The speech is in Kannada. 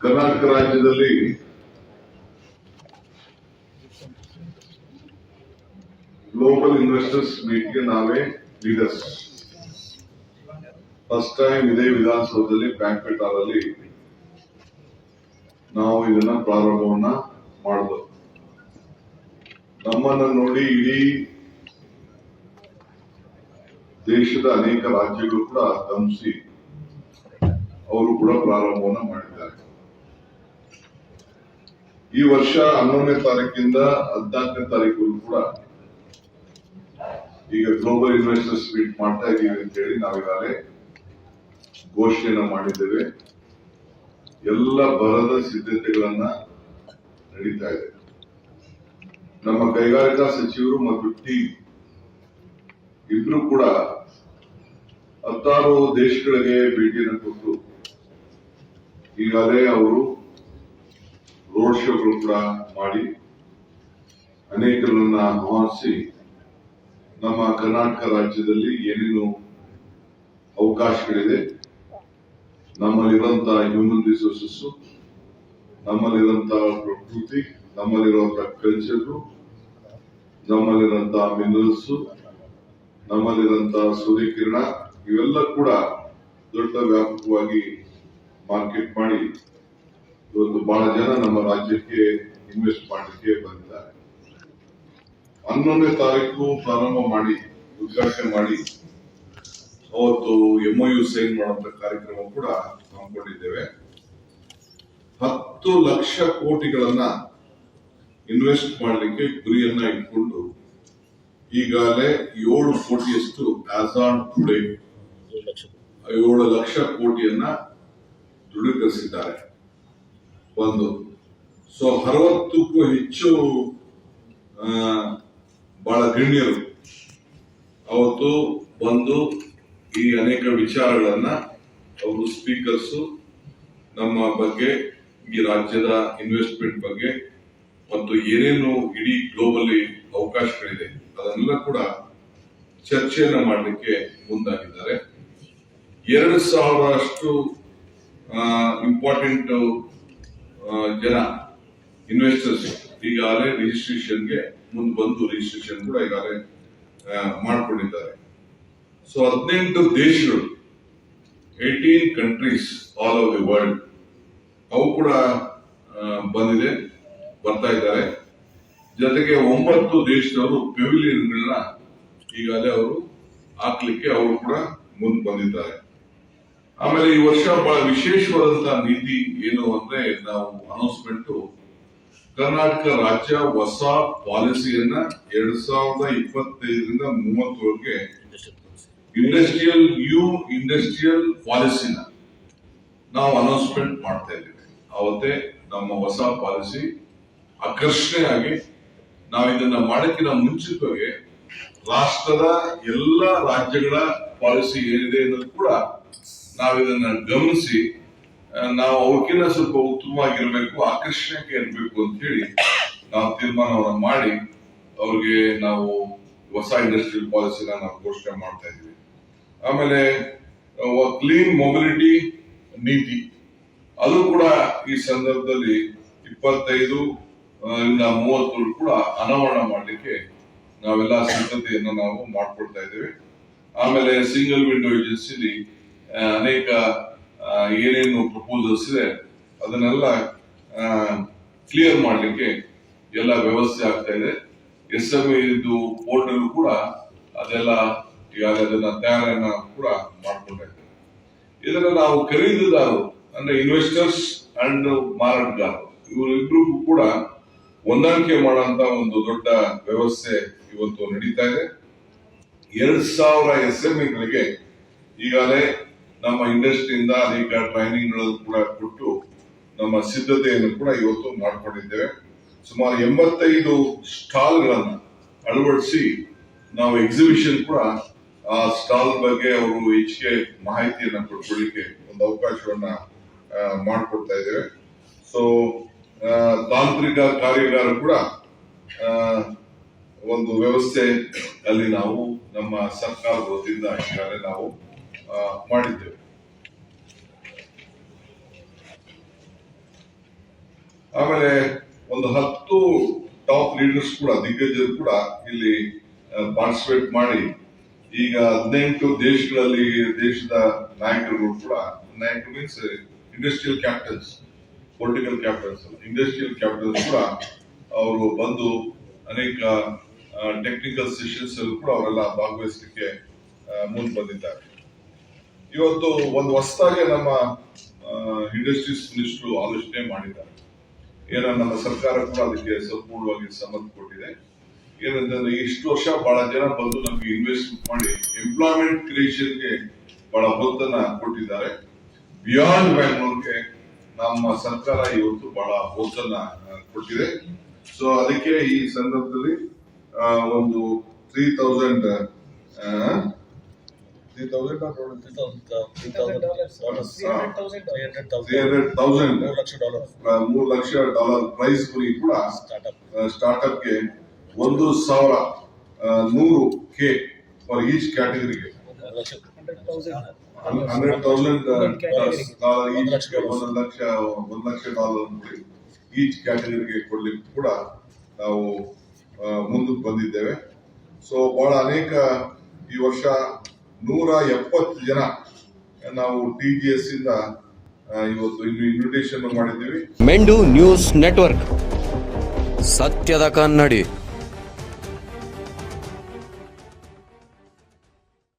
ಕರ್ನಾಟಕ ರಾಜ್ಯದಲ್ಲಿ ಗ್ಲೋಬಲ್ ಇನ್ವೆಸ್ಟರ್ಸ್ ಮೀಟ್ಗೆ ನಾವೇ ಲೀಡರ್ಸ್ ಫಸ್ಟ್ ಟೈಮ್ ಇದೇ ವಿಧಾನಸೌಧದಲ್ಲಿ ಬ್ಯಾಂಕ್ವೆಟ್ ಹಾಲಲ್ಲಿ ನಾವು ಇದನ್ನ ಪ್ರಾರಂಭವನ್ನ ಮಾಡಿದ್ವು ನಮ್ಮನ್ನ ನೋಡಿ ಇಡೀ ದೇಶದ ಅನೇಕ ರಾಜ್ಯಗಳು ಕೂಡ ಗಮನಿಸಿ ಅವರು ಕೂಡ ಪ್ರಾರಂಭವನ್ನ ಮಾಡಿದ್ದಾರೆ ಈ ವರ್ಷ ಹನ್ನೊಂದನೇ ತಾರೀಕಿಂದ ಹದಿನಾಲ್ಕನೇ ತಾರೀಕು ಕೂಡ ಈಗ ಗ್ಲೋಬಲ್ ಇನ್ವೆಸ್ಟರ್ಸ್ ಮೀಟ್ ಮಾಡ್ತಾ ಇದ್ದೀವಿ ಅಂತ ಹೇಳಿ ನಾವೀಗಾಗಲೇ ಘೋಷಣೆಯನ್ನ ಮಾಡಿದ್ದೇವೆ. ಎಲ್ಲ ಬರದ ಸಿದ್ಧತೆಗಳನ್ನ ನಡೀತಾ ಇದೆ. ನಮ್ಮ ಕೈಗಾರಿಕಾ ಸಚಿವರು ಮತ್ತು ಟಿ ಇಬ್ರು ಕೂಡ ಹತ್ತಾರು ದೇಶಗಳಿಗೆ ಭೇಟಿಯನ್ನು ಕೊಟ್ಟು ಈಗಾಗಲೇ ಅವರು ರೋಡ್ ಶೋಗಳು ಕೂಡ ಮಾಡಿ ಅನೇಕರನ್ನ ಆಹ್ವಾನಿಸಿ ನಮ್ಮ ಕರ್ನಾಟಕ ರಾಜ್ಯದಲ್ಲಿ ಏನೇನು ಅವಕಾಶಗಳಿದೆ. ನಮ್ಮಲ್ಲಿರುವಂತಹ ಹ್ಯೂಮನ್ ರಿಸೋರ್ಸಸ್ ನಮ್ಮಲ್ಲಿರುವಂತಹ ಪ್ರಕೃತಿ ನಮ್ಮಲ್ಲಿರುವಂತಹ ಕಲ್ಚರ್ ನಮ್ಮಲ್ಲಿರುವಂತಹ ಮಿನರಲ್ಸ್ ನಮ್ಮಲ್ಲಿರುವಂತಹ ಸೂರ್ಯಕಿರಣ, ಇವೆಲ್ಲ ಕೂಡ ದೊಡ್ಡ ವ್ಯಾಪಕವಾಗಿ ಮಾರ್ಕೆಟ್ ಮಾಡಿ ಇವತ್ತು ಬಹಳ ಜನ ನಮ್ಮ ರಾಜ್ಯಕ್ಕೆ ಇನ್ವೆಸ್ಟ್ ಮಾಡಲಿಕ್ಕೆ ಬಂದಿದ್ದಾರೆ. ಹನ್ನೊಂದನೇ ತಾರೀಕು ಪ್ರಾರಂಭ ಮಾಡಿ, ಉದ್ಘಾಟನೆ ಮಾಡಿ, ಅವತ್ತು ಎಂಒಯು ಸೈನ್ ಮಾಡುವಂತ ಕಾರ್ಯಕ್ರಮ ಕೂಡ ಹಮ್ಮಿಕೊಂಡಿದ್ದೇವೆ ಹತ್ತು ಲಕ್ಷ ಕೋಟಿಗಳನ್ನ ಇನ್ವೆಸ್ಟ್ ಮಾಡಲಿಕ್ಕೆ ಗುರಿಯನ್ನ ಇಟ್ಕೊಂಡು ಈಗಾಗಲೇ ಏಳು ಕೋಟಿಯಷ್ಟು ಆನ್ ಟುಡೇ ಏಳು ಲಕ್ಷ ಕೋಟಿಯನ್ನ ದೃಢೀಕರಿಸಿದ್ದಾರೆ. ಒಂದು. ಸೊ ಅರವತ್ತಕ್ಕೂ ಹೆಚ್ಚು ಬಹಳ ಗಣ್ಯರು ಅವತ್ತು ಬಂದು ಈ ಅನೇಕ ವಿಚಾರಗಳನ್ನ ಅವರು ಸ್ಪೀಕರ್ಸ್ ನಮ್ಮ ಬಗ್ಗೆ, ಈ ರಾಜ್ಯದ ಇನ್ವೆಸ್ಟ್ಮೆಂಟ್ ಬಗ್ಗೆ ಮತ್ತು ಏನೇನು ಇಡೀ ಗ್ಲೋಬಲಿ ಅವಕಾಶಗಳಿದೆ, ಅದನ್ನೆಲ್ಲ ಕೂಡ ಚರ್ಚೆಯನ್ನ ಮಾಡಲಿಕ್ಕೆ ಮುಂದಾಗಿದ್ದಾರೆ. ಎರಡು ಸಾವಿರಷ್ಟು ಇಂಪಾರ್ಟೆಂಟ್ ಜನ ಇನ್ವೆಸ್ಟರ್ಸ್ ಈಗಾಗಲೇ ರಿಜಿಸ್ಟ್ರೇಷನ್ಗೆ ಮುಂದೆ ಬಂದು ರಿಜಿಸ್ಟ್ರೇಷನ್ ಕೂಡ ಈಗಾಗಲೇ ಮಾಡಿಕೊಂಡಿದ್ದಾರೆ. ಸೊ ಹದಿನೆಂಟು ದೇಶಗಳು eighteen countries all over the world ಅವು ಕೂಡ ಬಂದಿದೆ, ಬರ್ತಾ ಇದ್ದಾರೆ. ಜೊತೆಗೆ ಒಂಬತ್ತು ದೇಶದವರು ಪೆವಿಲಿಯನ್ಗಳನ್ನ ಈಗಾಗಲೇ ಅವರು ಹಾಕ್ಲಿಕ್ಕೆ ಅವರು ಕೂಡ ಮುಂದೆ ಬಂದಿದ್ದಾರೆ. ಆಮೇಲೆ ಈ ವರ್ಷ ಬಹಳ ವಿಶೇಷವಾದಂತಹ ನೀತಿ ಏನು ಅಂದ್ರೆ ನಾವು ಅನೌನ್ಸ್ಮೆಂಟ್ ಕರ್ನಾಟಕ ರಾಜ್ಯ ಹೊಸ ಪಾಲಿಸಿಯನ್ನ ಎರಡ್ ಸಾವಿರದ ಇಪ್ಪತ್ತೈದರಿಂದ ಮೂವತ್ತರವರೆಗೆ ಇಂಡಸ್ಟ್ರಿಯಲ್ ನ್ಯೂ ಇಂಡಸ್ಟ್ರಿಯಲ್ ಪಾಲಿಸಿನ ನಾವು ಅನೌನ್ಸ್ಮೆಂಟ್ ಮಾಡ್ತಾ ಇದ್ದೀವಿ. ಅವತ್ತೇ ನಮ್ಮ ಹೊಸ ಪಾಲಿಸಿ ಆಕರ್ಷಣೆಯಾಗಿ ನಾವು ಇದನ್ನ ಮಾಡೋಕ್ಕಿಂತ ಮುಂಚಿತವಾಗಿ ರಾಷ್ಟ್ರದ ಎಲ್ಲ ರಾಜ್ಯಗಳ ಪಾಲಿಸಿ ಏನಿದೆ ಅನ್ನೋದು ಕೂಡ ನಾವು ಇದನ್ನ ಗಮನಿಸಿ ನಾವು ಅವಕ್ಕಿಂತ ಸ್ವಲ್ಪ ಉತ್ತಮವಾಗಿರ್ಬೇಕು ಆಕರ್ಷಣೆಗೆ ಇರಬೇಕು ಅಂತ ಹೇಳಿ ನಾವು ತೀರ್ಮಾನವನ್ನ ಮಾಡಿ, ಅವ್ರಿಗೆ ನಾವು ಹೊಸ ಇಂಡಸ್ಟ್ರಿಯಲ್ ಪಾಲಿಸಿನ ನಾವು ಘೋಷಣೆ ಮಾಡ್ತಾ ಇದೀವಿ ಆಮೇಲೆ ಕ್ಲೀನ್ ಮೊಬಿಲಿಟಿ ನೀತಿ. ಅದು ಕೂಡ ಈ ಸಂದರ್ಭದಲ್ಲಿ ಇಪ್ಪತ್ತೈದು ಇಂದ ಮೂವತ್ತು ಕೂಡ ಅನಾವರಣ ಮಾಡಲಿಕ್ಕೆ ನಾವೆಲ್ಲ ಸಿದ್ಧತೆಯನ್ನು ನಾವು ಮಾಡ್ಕೊಳ್ತಾ ಇದ್ದೇವೆ. ಆಮೇಲೆ ಸಿಂಗಲ್ ವಿಂಡೋ ಏಜೆನ್ಸಿಲಿ ಅನೇಕ ಏನೇನು ಪ್ರಪೋಸಲ್ಸ್ ಇದೆ, ಅದನ್ನೆಲ್ಲ ಕ್ಲಿಯರ್ ಮಾಡಲಿಕ್ಕೆ ಎಲ್ಲ ವ್ಯವಸ್ಥೆ ಆಗ್ತಾ ಇದೆ. ಎಸ್ ಎಂ ಇದು ಪೋರ್ಟಲ್ ಕೂಡ ಅದೆಲ್ಲ ಈಗಾಗಲೇ ಅದನ್ನ ತಯಾರನ್ನ ಕೂಡ ಮಾಡ್ಕೊಂಡಿದ್ದೇವೆ ಇದನ್ನ ನಾವು ಖರೀದಿದಾರರು ಅಂದ್ರೆ ಇನ್ವೆಸ್ಟರ್ಸ್ ಅಂಡ್ ಮಾರಾಟಗಾರರು ಇವರಿಬ್ರಿಗೂ ಕೂಡ ಹೊಂದಾಣಿಕೆ ಮಾಡುವಂತ ಒಂದು ದೊಡ್ಡ ವ್ಯವಸ್ಥೆ ಇವತ್ತು ನಡೀತಾ ಇದೆ. ಎರಡ್ ಸಾವಿರ ಎಸ್ ಈಗಾಗಲೇ ನಮ್ಮ ಇಂಡಸ್ಟ್ರಿಯಿಂದ ಅನೇಕ ಟ್ರೈನಿಂಗ್ ಕೂಡ ಕೊಟ್ಟು ನಮ್ಮ ಸಿದ್ಧತೆಯನ್ನು ಕೂಡ ಇವತ್ತು ಮಾಡಿಕೊಂಡಿದ್ದೇವೆ. ಸುಮಾರು ಎಂಬತ್ತೈದು ಸ್ಟಾಲ್ಗಳನ್ನು ಅಳವಡಿಸಿ ನಾವು ಎಕ್ಸಿಬಿಷನ್ ಕೂಡ ಆ ಸ್ಟಾಲ್ ಬಗ್ಗೆ ಅವರು ಹೆಚ್ಚಿಗೆ ಮಾಹಿತಿಯನ್ನ ಕೊಡ್ಕೊಳ್ಳಿಕ್ಕೆ ಒಂದು ಅವಕಾಶವನ್ನ ಮಾಡಿಕೊಡ್ತಾ ಇದ್ದೇವೆ. ಸೊ ತಾಂತ್ರಿಕ ಕಾರ್ಯಾಗಾರ ಕೂಡ ಒಂದು ವ್ಯವಸ್ಥೆ ಅಲ್ಲಿ ನಾವು ನಮ್ಮ ಸರ್ಕಾರದ ವತಿಯಿಂದ ಈಗಾಗಲೇ ನಾವು. ಮಾಡಿದ್ದೇವೆ ಆಮೇಲೆ ಒಂದು ಹತ್ತು ಟಾಪ್ ಲೀಡರ್ಸ್ ಕೂಡ, ದಿಗ್ಗಜರು ಕೂಡ ಇಲ್ಲಿ ಪಾರ್ಟಿಸಿಪೇಟ್ ಮಾಡಿ, ಈಗ ಹದಿನೆಂಟು ದೇಶಗಳಲ್ಲಿ, ದೇಶದ ನಾಯಕರುಗಳು ಕೂಡ, ನಾಯಕರು means industrial capitals political capitals industrial capitals ಕೂಡ ಅವರು ಬಂದು ಅನೇಕ ಟೆಕ್ನಿಕಲ್ ಸೆಷನ್ಸ್ ಅಲ್ಲಿ ಕೂಡ ಅವರೆಲ್ಲ ಭಾಗವಹಿಸಲಿಕ್ಕೆ ಮುಂದೆ ಬಂದಿದ್ದಾರೆ. ಇವತ್ತು ಒಂದು ಹೊಸದಾಗಿ ನಮ್ಮ ಇಂಡಸ್ಟ್ರೀಸ್ ಮಿನಿಸ್ಟ್ರು ಆಲೋಚನೆ ಮಾಡಿದ್ದಾರೆ. ಏನೋ ನಮ್ಮ ಸರ್ಕಾರ ಕೂಡ ಅದಕ್ಕೆ ಸಂಪೂರ್ಣವಾಗಿ ಸಮ್ಮತಿ ಕೊಟ್ಟಿದೆ. ಏನಂತಂದ್ರೆ ಇಷ್ಟು ವರ್ಷ ಬಹಳ ಜನ ಬಂದು ನಮ್ಗೆ ಇನ್ವೆಸ್ಟ್ಮೆಂಟ್ ಮಾಡಿ ಎಂಪ್ಲಾಯ್ಮೆಂಟ್ ಕ್ರಿಯೇಷನ್ಗೆ ಬಹಳ ಹೊತ್ತನ್ನ ಕೊಟ್ಟಿದ್ದಾರೆ. ಬಿಯಾಂಡ್ ಬ್ಯಾಂಗ್ಳೂರ್ಗೆ ನಮ್ಮ ಸರ್ಕಾರ ಇವತ್ತು ಬಹಳ ಹೊತ್ತನ್ನ ಕೊಟ್ಟಿದೆ. ಸೊ ಅದಕ್ಕೆ ಈ ಸಂದರ್ಭದಲ್ಲಿ ಒಂದು three thousand three three hundred thousand lakh dollar ಮೂರು ಲಕ್ಷ ಡಾಲರ್ ಪ್ರೈಸ್ ಗುರಿ ಕೂಡ ಸ್ಟಾರ್ಟ್ಅಪ್ ಸ್ಟಾರ್ಟ್ಅಪ್ಗೆ ಒಂದು ಸಾವಿರ ನೂರು ಕೆ ಫಾರ್ ಈಚ್ ಕ್ಯಾಟಗರಿಗೆ ಹಂಡ್ರೆಡ್ ತೌಸಂಡ್. ಡಾಲರ್ ಒಂದು ಲಕ್ಷ. ಒಂದು ಲಕ್ಷ ಒಂದು ಲಕ್ಷ ಡಾಲರ್ ಈಚ್ ಕ್ಯಾಟಗರಿಗೆ ಕೊಡ್ಲಿಕ್ಕೆ ಕೂಡ ನಾವು ಮುಂದಕ್ಕೆ ಬಂದಿದ್ದೇವೆ. ಸೊ ಬಹಳ ಅನೇಕ ಈ ವರ್ಷ ನೂರ ಎಪ್ಪತ್ತು ಜನ ನಾವು ಟಿ ಜಿ ಎಸ್ ಇಂದ ಇವತ್ತು ಇನ್ನು ಇನ್ವಿಟೇಷನ್ ಮಾಡಿದ್ದೀವಿ. Mendu news network. ಸತ್ಯದ ಕನ್ನಡಿ.